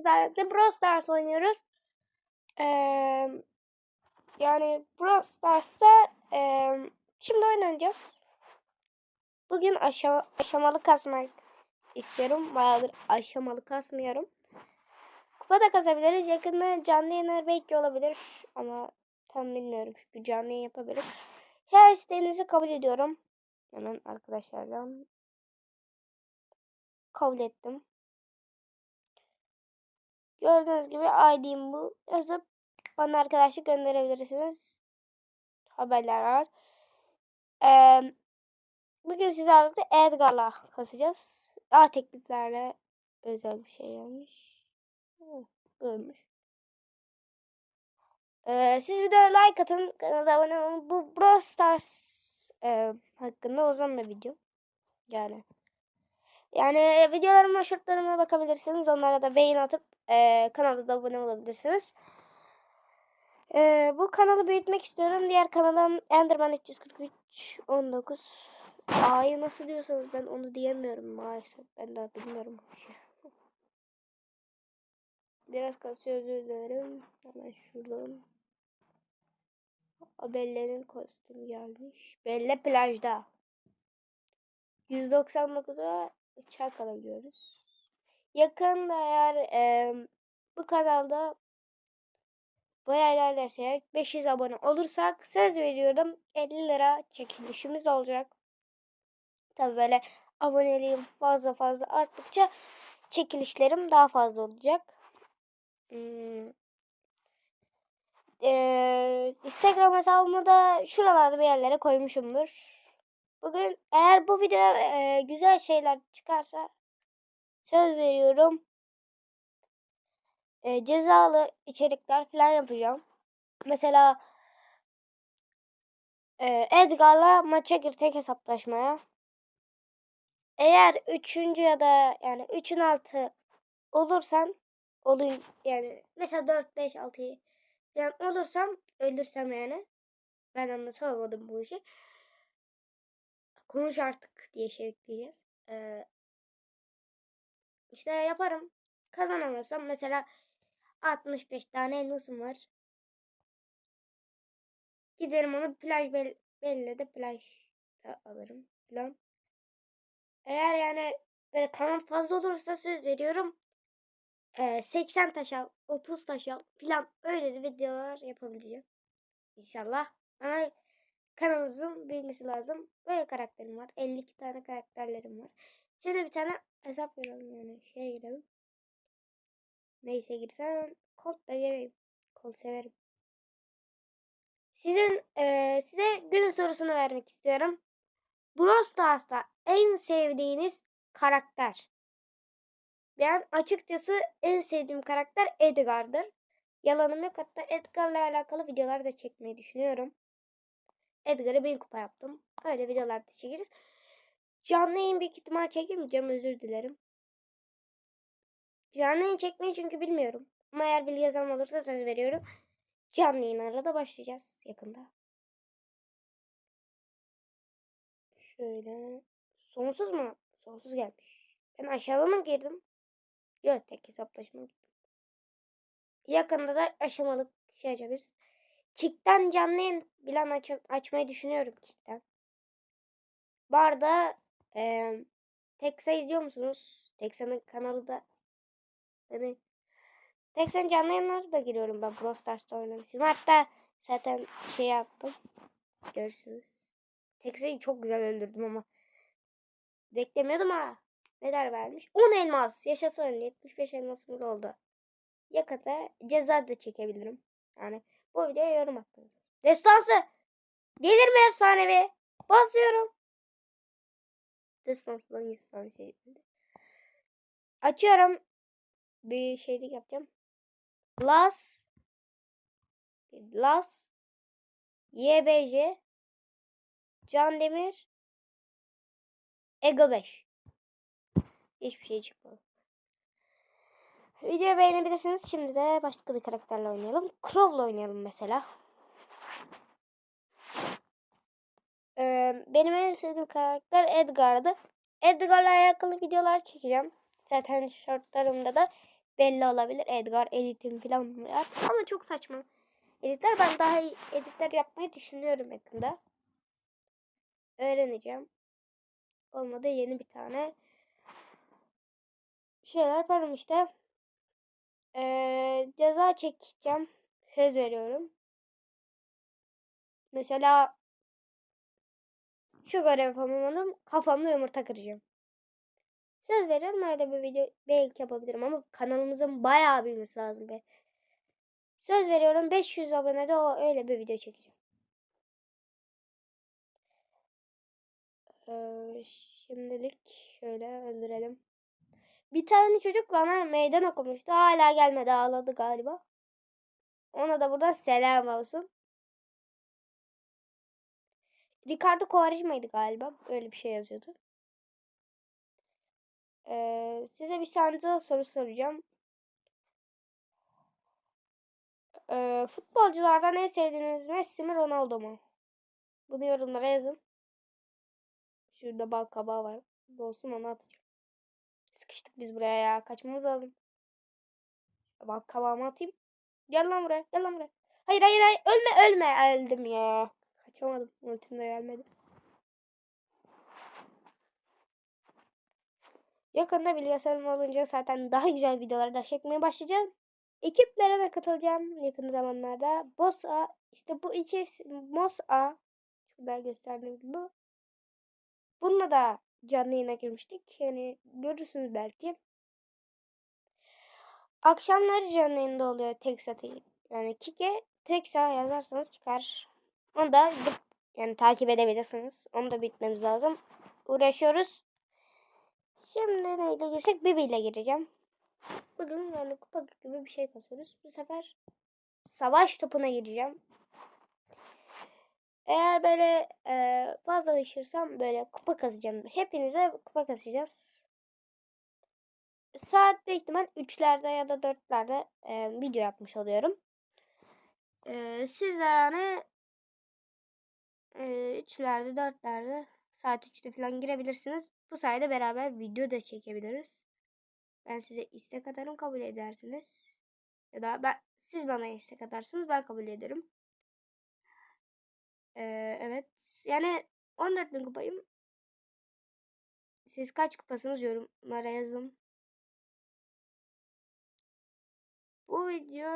sizlerle Brawl Stars oynuyoruz. Ee, yani Brawl Stars'ta ee, şimdi oynayacağız. Bugün aşama, aşamalı kasmak istiyorum. Bayağıdır aşamalı kasmıyorum. Kupa da kasabiliriz. Yakında canlı yayınlar belki olabilir. Ama tam bilmiyorum. Çünkü canlı yayın yapabilir. Her isteğinizi kabul ediyorum. Hemen arkadaşlardan kabul ettim. Gördüğünüz gibi ID'm bu. Yazıp bana arkadaşlık gönderebilirsiniz. Haberler var. Ee, bugün sizlerle Edgar'la kasacağız. A tekliflerle özel bir şey gelmiş. Hı, Görmüş. Ee, siz de like atın. Kanala abone olun. Bu Brawl Stars e, hakkında uzun bir video. Yani. Yani videolarıma, şortlarıma bakabilirsiniz. Onlara da beğeni atıp e, kanala da abone olabilirsiniz. E, bu kanalı büyütmek istiyorum. Diğer kanalım Enderman 343 19. A'yı nasıl diyorsanız ben onu diyemiyorum maalesef. Ben daha bilmiyorum. Biraz kasıyor özür dilerim. Hemen şuradan. Belle'nin kostümü gelmiş. Belle plajda. 199'a çark alabiliyoruz. Yakında eğer e, bu kanalda bayağı ilerlersek 500 abone olursak söz veriyorum 50 lira çekilişimiz olacak. Tabi böyle aboneliğim fazla fazla arttıkça çekilişlerim daha fazla olacak. Hmm. Ee, Instagram hesabımı da şuralarda bir yerlere koymuşumdur. Bugün eğer bu video e, güzel şeyler çıkarsa söz veriyorum. E, cezalı içerikler falan yapacağım. Mesela e, Edgar'la maça gir tek hesaplaşmaya. Eğer üçüncü ya da yani üçün altı olursan olayım yani mesela 4 5 6 yani olursam ölürsem yani ben anlatamadım bu işi. Konuş artık diye şey ekleyeceğiz. Ee, işte yaparım. Kazanamazsam mesela 65 tane elmasım var. Giderim onu plaj bel belli de plaj da alırım falan. Eğer yani böyle kanal fazla olursa söz veriyorum. Ee, 80 taş al, 30 taş al falan öyle de videolar yapabileceğim. İnşallah. Ama kanalımızın büyümesi lazım. Böyle karakterim var. 52 tane karakterlerim var. Şimdi bir tane hesap verelim yani. Girelim. Neyse girsem kod da gireyim. Kod severim. Sizin e, size günün sorusunu vermek istiyorum. Brawl Stars'ta en sevdiğiniz karakter. Ben açıkçası en sevdiğim karakter Edgar'dır. Yalanım yok. Hatta Edgar'la alakalı videolar da çekmeyi düşünüyorum. Edgar'ı bin kupa yaptım. Öyle videolar da çekeceğiz. Canlı yayın büyük ihtimal çekemeyeceğim. Özür dilerim. Canlı yayın çekmeyi çünkü bilmiyorum. Ama eğer bir yazan olursa söz veriyorum. Canlı yayınlara da başlayacağız yakında. Şöyle. Sonsuz mu? Sonsuz gelmiş. Ben aşağıda mı girdim? Yok tek hesaplaşma gittim. Yakında da aşamalı şey açabiliriz. Kick'ten canlı yayın bilen aç açmayı düşünüyorum Kick'ten. Bu arada e, Teksa izliyor musunuz? Teksa'nın kanalı da yani Teksan canlı yayınları da giriyorum ben Brawl Stars'ta oynamışım. Hatta zaten şey yaptım. Görürsünüz. Teksa'yı çok güzel öldürdüm ama beklemiyordum ha. Neler vermiş? 10 elmas. Yaşasın 75 elmasımız oldu. Yakata ceza da çekebilirim. Yani bu videoya yorum atmanız. Destansı. Gelir mi efsanevi? Basıyorum. Destansıdan 100 tane şey. Açıyorum. Bir şeylik yapacağım. Las. Las. YBC. Can Demir. Ego 5. Hiçbir şey çıkmadı. Videoyu beğenebilirsiniz. Şimdi de başka bir karakterle oynayalım. Crow'la oynayalım mesela. Benim en sevdiğim karakter Edgar'dı. Edgar'la alakalı videolar çekeceğim. Zaten shortlarımda da belli olabilir. Edgar editim falan var. Ama çok saçma. Editler ben daha iyi editler yapmayı düşünüyorum yakında. Öğreneceğim. Olmadı yeni bir tane şeyler yaparım işte. Ee, ceza çekeceğim. Söz veriyorum. Mesela şu görev yapamadım. Kafamda yumurta kıracağım. Söz veriyorum öyle bir video belki yapabilirim ama kanalımızın bayağı büyümesi lazım be. Söz veriyorum 500 abonede o öyle bir video çekeceğim. Ee, şimdilik şöyle öldürelim. Bir tane çocuk bana meydan okumuştu. Hala gelmedi ağladı galiba. Ona da buradan selam olsun. Ricardo Quaresma'ydı galiba. Öyle bir şey yazıyordu. Ee, size bir daha soru soracağım. Ee, futbolculardan en sevdiğiniz Messi mi Ronaldo mu? Bunu yorumlara yazın. Şurada bal kabağı var. Bu olsun onu atacağım. Sıkıştık biz buraya ya. Kaçmamız lazım. Bal kabağımı atayım. Gel lan buraya. Gel lan buraya. Hayır hayır hayır. Ölme ölme. Öldüm ya. Kaçamadım. Ultim de gelmedi. Yakında bilgisayarım olunca zaten daha güzel videolar da çekmeye başlayacağım. Ekiplere de katılacağım yakın zamanlarda. Boss A, işte bu iki Mos A, şurada gösterdiğim gibi bu. Bununla da canlı yayına girmiştik. Yani görürsünüz belki. Akşamları canlı yayında oluyor satı. Yani Kike tek sağ yazarsanız çıkar. Onu da yani takip edebilirsiniz. Onu da bitmemiz lazım. Uğraşıyoruz. Şimdi neyle girsek? Bibi ile gireceğim. Bugün yani kupa gibi bir şey kasıyoruz. Bu sefer savaş topuna gireceğim. Eğer böyle e, fazla düşürsem böyle kupa kazacağım. Hepinize kupa kasacağız. Saat büyük ihtimal 3'lerde ya da 4'lerde e, video yapmış oluyorum. E, siz yani e, 3'lerde 4'lerde saat 3'te falan girebilirsiniz. Bu sayede beraber video da çekebiliriz. Ben size istek atarım kabul edersiniz. Ya da ben siz bana istek atarsınız ben kabul ederim. Ee, evet. Yani 14 bin kupayım. Siz kaç kupasınız yorumlara yazın. Bu video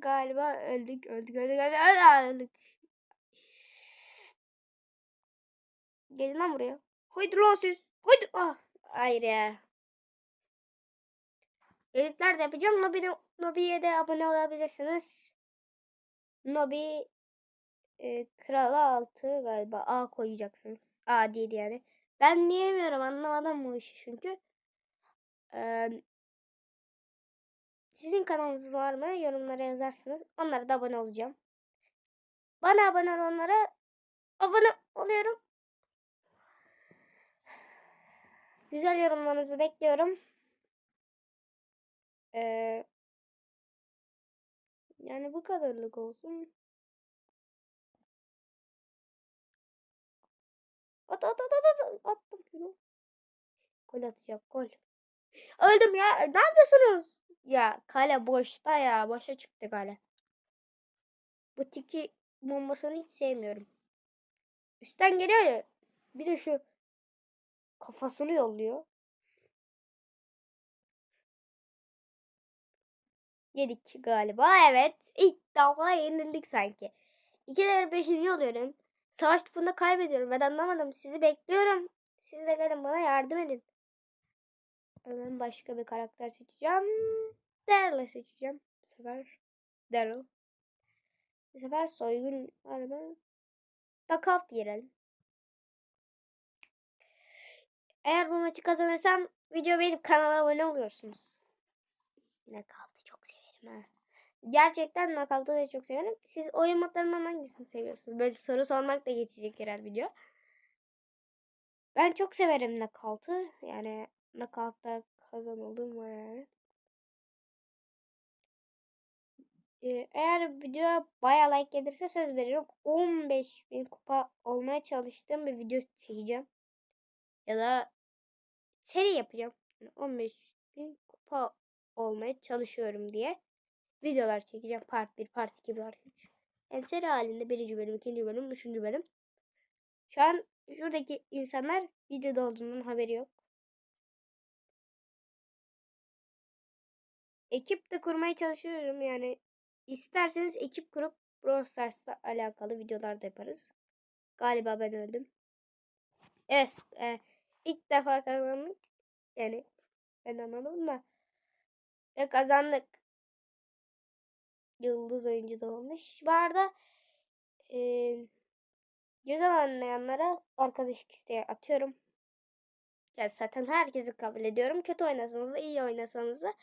galiba öldük öldük öldük öldük öldük. öldük. Gelin lan buraya. Haydi lan siz. Haydi. Ah. Hayır ya. Editler de yapacağım. Nobi, Nobi'ye de abone olabilirsiniz. Nobi e, Kralı altı galiba A koyacaksınız. A değil yani. Ben diyemiyorum anlamadım bu işi çünkü. Ee, sizin kanalınız var mı? Yorumlara yazarsınız. Onlara da abone olacağım. Bana abone olanlara abone oluyorum. Güzel yorumlarınızı bekliyorum. Ee, yani bu kadarlık olsun. At at at at at. Attım şunu. Gol atacak gol. Öldüm ya. Ne yapıyorsunuz? Ya kale boşta ya. Boşa çıktı kale. Bu tiki bombasını hiç sevmiyorum. Üstten geliyor ya. Bir de şu kafasını yolluyor. Yedik galiba. Evet. İlk defa yenildik sanki. İki de beşinci oluyorum. Savaş topunda kaybediyorum. Ben anlamadım. Sizi bekliyorum. Siz de gelin bana yardım edin. Hemen başka bir karakter seçeceğim. Daryl'ı seçeceğim. Bu sefer Daryl. Bu sefer soygun mı? Knockout girelim. Eğer bu maçı kazanırsam video benim kanala abone oluyorsunuz. Knockout'u çok severim ha. Gerçekten knockout'u da çok severim. Siz oyun modlarından hangisini seviyorsunuz? Böyle soru sormak da geçecek herhalde video. Ben çok severim knockout'u. Yani knockout'ta kazanıldığım var yani. Ee, eğer video baya like gelirse söz veriyorum. 15 bin kupa olmaya çalıştığım bir video çekeceğim. Ya da seri yapacağım. Yani 15 bin kupa olmaya çalışıyorum diye videolar çekeceğim. Part 1, Part 2, Part 3. Yani seri halinde birinci bölüm, ikinci bölüm, üçüncü bölüm. Şu an şuradaki insanlar videoda olduğundan haberi yok. Ekip de kurmaya çalışıyorum yani. isterseniz ekip kurup Brawl Stars'la alakalı videolar da yaparız. Galiba ben öldüm. Evet. E, ilk defa kazandık. Yani ben anladım da. Ve kazandık. Yıldız oyuncu da olmuş. Bu arada e, güzel anlayanlara arkadaşlık isteği atıyorum. Ya zaten herkesi kabul ediyorum. Kötü oynasanız da iyi oynasanız da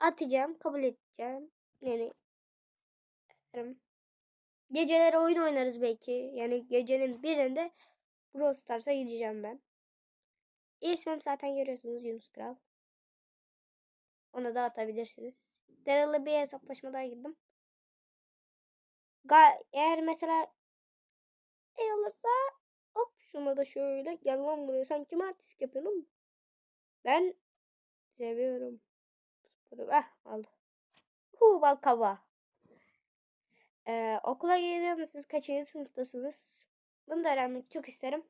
atacağım. Kabul edeceğim. Yani geceleri oyun oynarız belki. Yani gecenin birinde Brawl Stars'a gideceğim ben. İsmim zaten görüyorsunuz Yunus Kral. Onu da atabilirsiniz. Daryl'la bir hesaplaşma daha girdim. Ga eğer mesela şey olursa hop şuna da şöyle gel lan buraya sen kim oğlum? Ben seviyorum. Sporu ah aldım. Hu bal kava. Ee, okula gidiyor musunuz? Kaçıncı sınıftasınız? Bunu da öğrenmek çok isterim.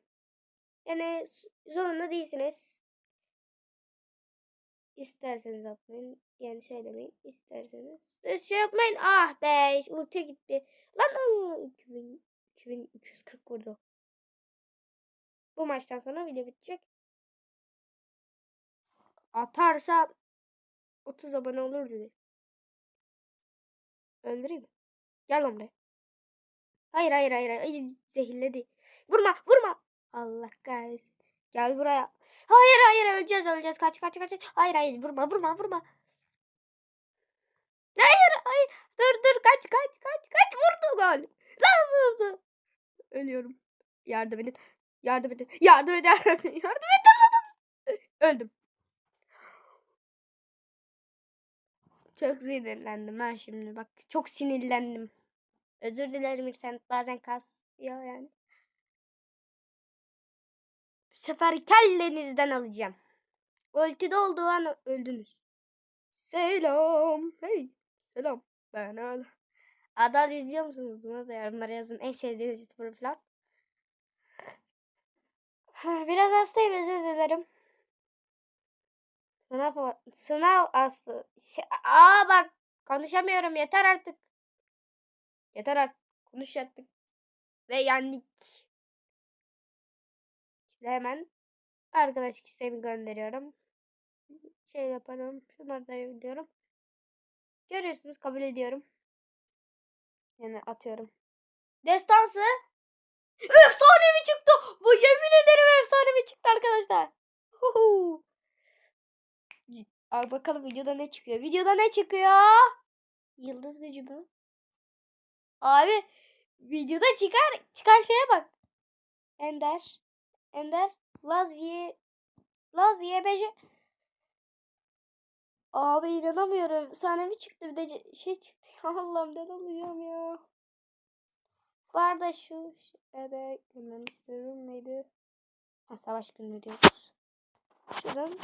Yani zorunda değilsiniz. İsterseniz yapmayın. Yani şey demeyin. İsterseniz. Siz şey yapmayın. Ah be. Ulti gitti. Lan lan. 2000, 2240 vurdu. Bu maçtan sonra video bitecek. Atarsa 30 abone olur dedi. Öldüreyim mi? Gel lan buraya. Hayır hayır hayır. hayır. Zehirledi. Vurma vurma. Allah kahretsin. Gel buraya. Hayır hayır öleceğiz öleceğiz. Kaç kaç kaç. Hayır hayır vurma vurma vurma. Hayır hayır. Dur dur kaç kaç kaç kaç. Vurdu gol. Lan vurdu. Ölüyorum. Yardım edin. Yardım edin. Yardım edin. Yardım edin. Yardım edin. Öldüm. Çok sinirlendim ben şimdi. Bak çok sinirlendim. Özür dilerim internet bazen kasıyor yani. Sefer kellenizden alacağım. Ultide olduğu an öldünüz. Selam. Hey. Selam. Ben Al. Adal izliyor musunuz? Buna da yorumlara yazın. En sevdiğiniz YouTuber falan. Biraz hastayım özür dilerim. Sınav, sınav aslı. Şey, aa bak konuşamıyorum yeter artık. Yeter artık konuş artık. Ve yendik. Hemen arkadaş isteğimi gönderiyorum. Şey yapalım. Şunları da yolluyorum. Görüyorsunuz kabul ediyorum. Yani atıyorum. Destansı. Efsanevi çıktı. Bu yemin ederim efsanevi çıktı arkadaşlar. Huhu. Al bakalım videoda ne çıkıyor. Videoda ne çıkıyor? Yıldız gücü mü? Abi videoda çıkar çıkan şeye bak. Ender. Ender. Laz Y. Laz YBC. Abi inanamıyorum. Sahnevi çıktı bir de şey çıktı. Allah'ım ben oluyorum ya. Var da şu şeyde görmem istiyorum. Neydi? Ha, savaş günü diyoruz. Şuradan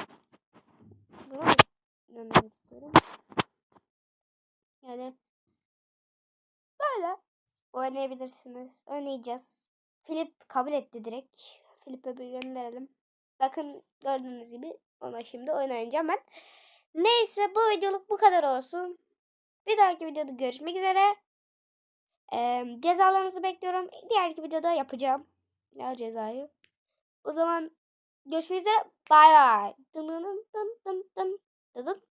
bunu. Yani böyle oynayabilirsiniz. Oynayacağız. Filip kabul etti direkt. Filip'e bir gönderelim. Bakın gördüğünüz gibi ona şimdi oynayacağım ben. Neyse bu videoluk bu kadar olsun. Bir dahaki videoda görüşmek üzere. Ee, cezalarınızı bekliyorum. Diğer videoda yapacağım. Ya cezayı. O zaman görüşmek üzere. Bay bay.